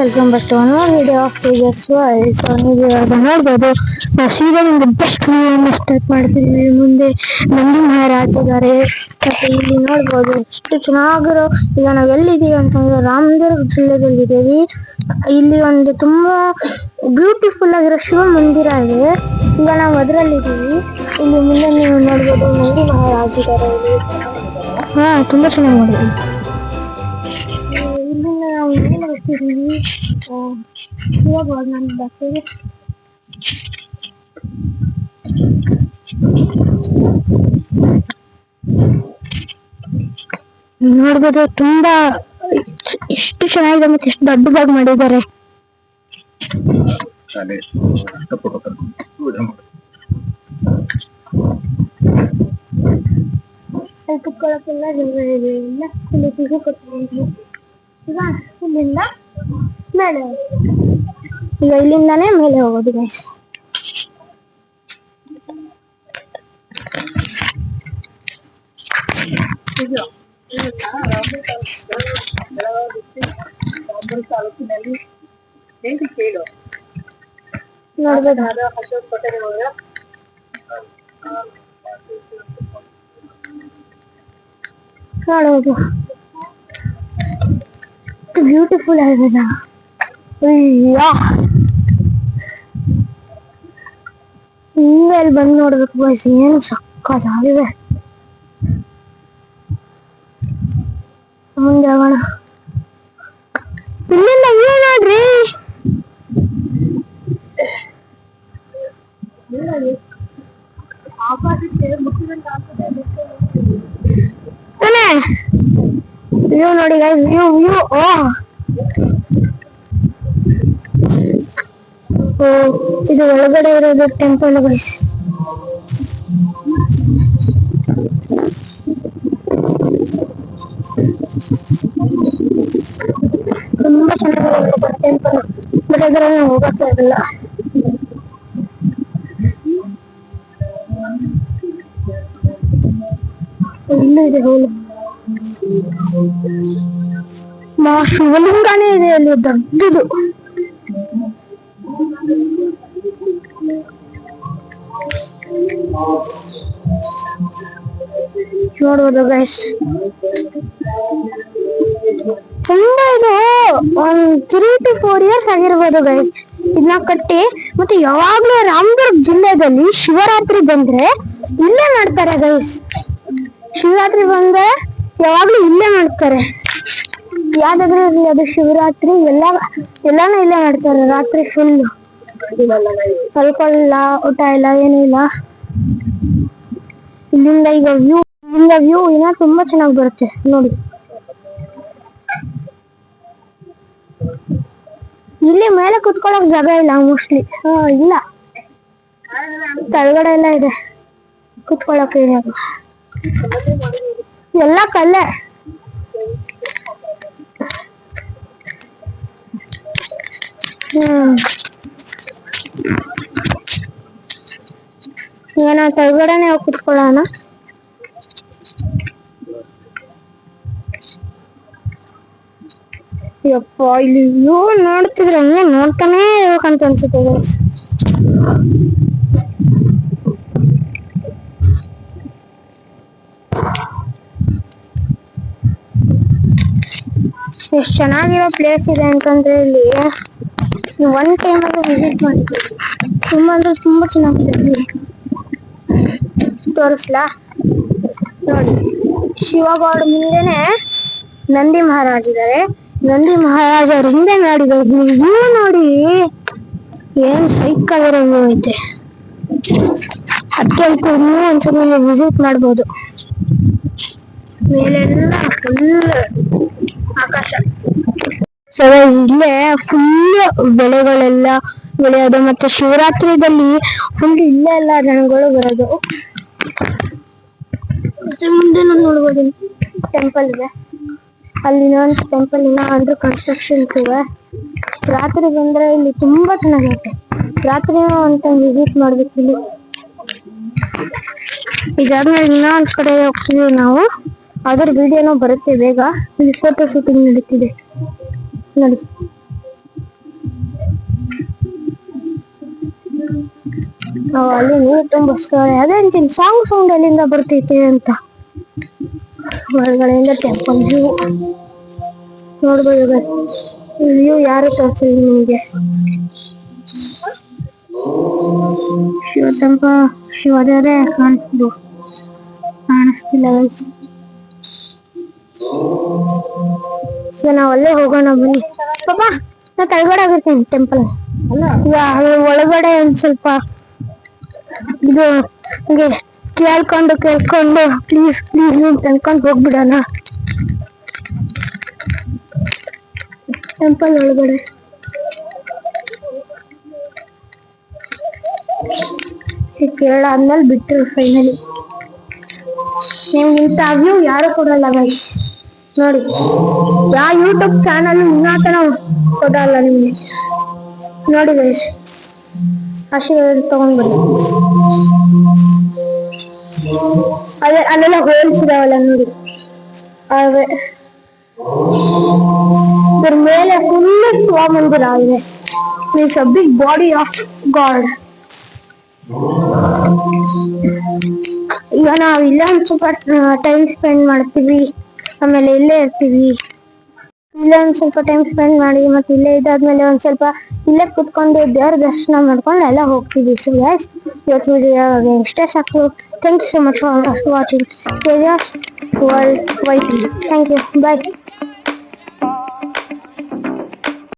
Welcome back to one video of Tejas so ನೀವು ಇವಾಗ ನೋಡ್ಬೋದು ನಾವು ಸೀದಾ ನಿಮ್ಗೆ ಬೆಸ್ಟ್ ವ್ಯೂವನ್ನು ಸ್ಟಾರ್ಟ್ ಮಾಡ್ತಿದ್ದೀವಿ ಮುಂದೆ ನಂದಿ ಮಹಾರಾಜ್ ಇದ್ದಾರೆ ಮತ್ತೆ ಇಲ್ಲಿ ನೋಡ್ಬೋದು, ಎಷ್ಟು ಚೆನ್ನಾಗಿರೋ, ಈಗ ನಾವು ಎಲ್ಲಿದ್ದೀವಿ ಅಂತಂದ್ರೆ ರಾಮದುರ್ಗ ಜಿಲ್ಲೆದಲ್ಲಿದ್ದೀವಿ. ಇಲ್ಲಿ ಒಂದು ತುಂಬಾ ಬ್ಯೂಟಿಫುಲ್ ಆಗಿರೋ ಶಿವ ಮಂದಿರ ಇದೆ. ಈಗ ನಾವು ಅದರಲ್ಲಿದ್ದೀವಿ. ಇಲ್ಲಿ ಮುಂದೆ ನೀವು ನೋಡ್ಬೋದು ನಂದಿ ಮಹಾರಾಜ್ ಇದ್ದಾರೆ ಇಲ್ಲಿ ಹಾ, ತುಂಬಾ ಚೆನ್ನಾಗಿ ಇಲ್ಲಿಂದ ನಾವು ಬರ್ತಿದ್ದೀವಿ ಶಿವ ಗೌರ್ಮೆಂಟ್ ಬರ್ತೀವಿ ನೋಡ್ಬೋದು ತುಂಬಾ ಎಷ್ಟು ಚೆನ್ನಾಗಿದೆ ಮತ್ತೆ ಎಷ್ಟು ದೊಡ್ಡದಾಗಿ ಮಾಡಿದ್ದಾರೆ. ಕುತ್ಕೊಳ್ಳೋಕೆಲ್ಲ ಜಾಗ ಇದೆ ಎಲ್ಲ ಕೊಟ್ಟಿದ್ದೀವಿ ಈಗ ಇಲ್ಲಿಂದ ಮೇಲೆ ಹೋಗೋದು. ಈಗ ಇಲ್ಲಿಂದಾನೇ ಮೇಲೆ ಹೋಗೋದು ಗೈಸ್ ತಾಲೂಕಿನಲ್ಲಿ ಹೇಗೆ ಕೇಳು? ನೋಡ್ಬೋದು. ಅಶೋಕ್ ಪಟೇಲ್ ಅವರ ನೋಡೋದು ಬ್ಯೂಟಿಫುಲ್ ಆಗಿದೆ ಅಯ್ಯೋ. ಅಲ್ಲಿ ಬಂದು ನೋಡ್ಬೇಕು ಬಾಯ್ಸ್ ಏನು ಸಕ್ಕತ್ತಾಗಿದೆ ಮುಂದೆ ಹೋಗೋಣ. ಇಲ್ಲಿಂದ view ನೋಡ್ರಿ. ವ್ಯೂ ನೋಡಿ ಗೈಸ್ ವ್ಯೂ ವ್ಯೂ ಓ. ಇದು ಒಳಗಡೆ ಇರೋದು ಟೆಂಪಲ್ ತುಂಬಾ ಚೆನ್ನಾಗಿದೆ ಟೆಂಪಲ್ ಬಟ್ ಅದರಲ್ಲಿ ಹೋಗಕ್ಕೆ ಆಗಲ್ಲ. ಇದೆ ಹೋಲು? ಮಾ, ಶಿವಲಿಂಗನೇ ಇದೆ ಅಲ್ಲಿ, ದೊಡ್ಡದು. ನೋಡ್ಬೋದು ಗೈಸ್ ತುಂಬಾ ಇದು, ಒಂದ್ ತ್ರೀ ಟು ಫೋರ್ ಇಯರ್ಸ್ ಆಗಿರ್ಬೋದು ಗೈಸ್ ಇದನ್ನ ಕಟ್ಟಿ, ಮತ್ತೆ ಯಾವಾಗ್ಲೂ ರಾಮದುರ್ಗ ಜಿಲ್ಲೆದಲ್ಲಿ ಶಿವರಾತ್ರಿ ಬಂದ್ರೆ ಇಲ್ಲೇ ಮಾಡ್ತಾರೆ ಗೈಸ್ ಶಿವರಾತ್ರಿ ಬಂದ್ರೆ ಯಾವಾಗ್ಲೂ ಇಲ್ಲೇ ಮಾಡ್ತಾರೆ. ಯಾವ್ದಾದ್ರು ಇರ್ಲಿ, ಅದು ಶಿವರಾತ್ರಿ, ಎಲ್ಲ, ಎಲ್ಲಾನು ಇಲ್ಲೇ ಮಾಡ್ತಾರೆ, ರಾತ್ರಿ ಫುಲ್ ಮಲ್ಕೊಳ್ಳಲ್ಲ ಊಟ ಇಲ್ಲ, ಏನೂ ಇಲ್ಲ. ಇಲ್ಲಿಂದ ಈಗ ವ್ಯೂ ಇಲ್ಲಿಂದ ವ್ಯೂ ಇನ್ನ ತುಂಬಾ ಚೆನ್ನಾಗಿ ಬರುತ್ತೆ, ನೋಡಿ. ಇಲ್ಲಿ ಮೇಲೆ ಕುತ್ಕೊಳ್ಳೋಕ್ ಜಾಗ ಇಲ್ಲ ಮೋಸ್ಟ್ಲಿ ಇಲ್ಲ. ಕೆಳಗಡೆ ಎಲ್ಲ ಇದೆ, ಕುತ್ಕೊಳ್ಳೋಕೆ ಇದೆ ಎಲ್ಲ ಕಲ್ಲೆ. ಹ್ಮ್. ಏನೋ, ಕೆಳಗಡೆನೆ ಹೋಗಿ ಕುತ್ಕೊಳ್ಳೋಣ? ಯಪ್ಪ, ಇಲ್ಲಿ ವ್ಯೂ ನೋಡ್ತಿದ್ರೆ ಹಂಗೆ ನೋಡ್ತಾನೆ ಇರ್ಬೇಕಂತ ಅನ್ಸುತ್ತೆ ಗೈಸ್ ಎಷ್ಟು ಚೆನ್ನಾಗಿರೋ ಪ್ಲೇಸ್ ಇದೆ ಅಂತಂದ್ರೆ ಇಲ್ಲಿ ಒನ್ ಟೈಮ್ ಅಲ್ಲಿ ವಿಸಿಟ್ ಮಾಡಿದ್ವಿ. ತುಂಬಾ ಅಂದ್ರೆ ತುಂಬಾ ಚೆನ್ನಾಗಿದೆ ಇಲ್ಲಿ ತೋರಿಸ್ಲಾ? ನೋಡಿ ಶಿವಗೌಡ ಮುಂದೆನೆ ನಂದಿ ಮಹಾರಾಜ್ ಇದ್ದಾರೆ ನಂದಿ ಮಹಾರಾಜರು ಹಿಂದೆ ನೋಡಿ ನೀವು ನೋಡಿ ಏನ್ ಸೈಕಲ್ ವ್ಯೂ ಐತೆ. ಅದಕ್ಕೆ ನೀವು ಒಂದ್ಸಲ ವಿಸಿಟ್ ಮಾಡ್ಬೋದು. ಮೇಲೆಲ್ಲ ಫುಲ್ ಆಕಾಶ. ಇಲ್ಲೇ ಫುಲ್ ಬೆಳೆಗಳೆಲ್ಲ ಬೆಳೆಯೋದು ಮತ್ತೆ ಶಿವರಾತ್ರಿದಲ್ಲಿ ಫುಲ್ ಇಲ್ಲೇ ಎಲ್ಲ ಜನಗಳು ಬರೋದು. ಮತ್ತೆ ಮುಂದೆ ನೋಡ್ಬೋದು. ಟೆಂಪಲ್ ಇದೆ. ಅಲ್ಲಿ ಒಂದು ಟೆಂಪಲ್ ಇನ್ನ ಅಂಡರ್ ಕನ್ಸ್ಟ್ರಕ್ಷನ್ ಇದೆ ರಾತ್ರಿ ಬಂದ್ರೆ ಇಲ್ಲಿ ತುಂಬಾ ಚೆನ್ನಾಗಿರುತ್ತೆ. ರಾತ್ರಿ ಅಂತ ಟೈಮ್ ವಿಸಿಟ್ ಮಾಡ್ಬೇಕು ಇಲ್ಲಿ. ಇದಾದ್ಮೇಲೆ ಇನ್ನೊಂದ್ ಕಡೆ ಹೋಗ್ತೀವಿ ನಾವು. ಅದರ ವಿಡಿಯೋನು ಬರುತ್ತೆ ಬೇಗ. ಇಲ್ಲಿ ಫೋಟೋ ಶೂಟಿಂಗ್ ನಡೀತಿದೆ. ನೋಡಿ. ಅಲ್ಲಿ ನೀರು ತುಂಬಿಸ್ತಾರೆ ಅದೇ ಅಂತೀನಿ ಸಾಂಗ್ ಸೌಂಡ್ ಅಲ್ಲಿಂದ ಬರ್ತೈತೆ ಅಂತ. ಹೊರಗಡೆಯಿಂದ ಟೆಂಪಲ್ ವ್ಯೂ ನೋಡ್ಬೋದು ವ್ಯೂ ಯಾರು ತೋರಿಸಿಲ್ಲ ನಿಮಗೆ? ಶಿವ ಟೆಂಪ ಶಿವದೇವರೇ ಕಾಣಿಸ್ತು ಕಾಣಿಸ್ತಿಲ್ಲ. ಈಗ ನಾವು ಅಲ್ಲೇ ಹೋಗೋಣ, ಬನ್ನಿ. ಪಾಪ, ನಾ ಕೆಳಗಡೆ ಆಗಿರ್ತೀನಿ ಟೆಂಪಲ್ ಒಳಗಡೆ ಒಂದ್ ಸ್ವಲ್ಪ ಇದು, ಹಂಗೆ. ಕೇಳ್ಕೊಂಡು ಕೇಳ್ಕೊಂಡು ಪ್ಲೀಸ್ ಪ್ಲೀಸ್ ಅಂತ ಅನ್ಕೊಂಡು ಹೋಗ್ಬಿಡೋಣ. ಟೆಂಪಲ್ ಒಳಗಡೆ. ಕೇಳಾದ್ಮೇಲೆ ಬಿಟ್ಟರು ಫೈನಲಿ ನಿಮ್ಗೆ ಇಂಥ ವ್ಯೂ ಯಾರು ಕೊಡಲ್ಲ guys. ನೋಡಿ. ಯಾವ ಯೂಟ್ಯೂಬ್ ಚಾನಲ್ ಇನ್ನಾತನ ಕೊಡಲ್ಲ ನಿಮ್ಗೆ. ನೋಡಿ ಗೈಸ್ ಆಶೀರ್ವಾದ ತಗೊಂಡ್ಬಿಡಿ ಅದೇ ಅಲ್ಲೆಲ್ಲ ಹೋಲ್ಸ್ ಇದಾವಲ್ಲ ನೋಡಿ ಅದೇ ಇದ್ರ ಮೇಲೆ ಫುಲ್ ಶಿವಮಂದಿರ ಇದೆ. It's a big body of god ಈಗ ನಾವು ಇಲ್ಲೇ ಸ್ವಲ್ಪ ಟೈಮ್ ಸ್ಪೆಂಡ್ ಮಾಡ್ತೀವಿ. ಆಮೇಲೆ ಇಲ್ಲೇ ಇರ್ತೀವಿ. ಇಲ್ಲ ಒಂದ್ ಸ್ವಲ್ಪ ಟೈಮ್ ಸ್ಪೆಂಡ್ ಮಾಡಿ, ಮತ್ತೆ ಇಲ್ಲೇ ಇದಾದ್ಮೇಲೆ ಒಂದ್ ಸ್ವಲ್ಪ ಇಲ್ಲೇ ಕುತ್ಕೊಂಡು ದೇವ್ರ ದರ್ಶನ ಮಾಡ್ಕೊಂಡು ಎಲ್ಲ ಹೋಗ್ತೀವಿ. ಸೊ ಗ್ಯಾಸ್ ಇವತ್ತು ವಿಡಿಯೋ ಇಷ್ಟೇ ಸಾಕು. Thank you so much for watching world wide thank you bye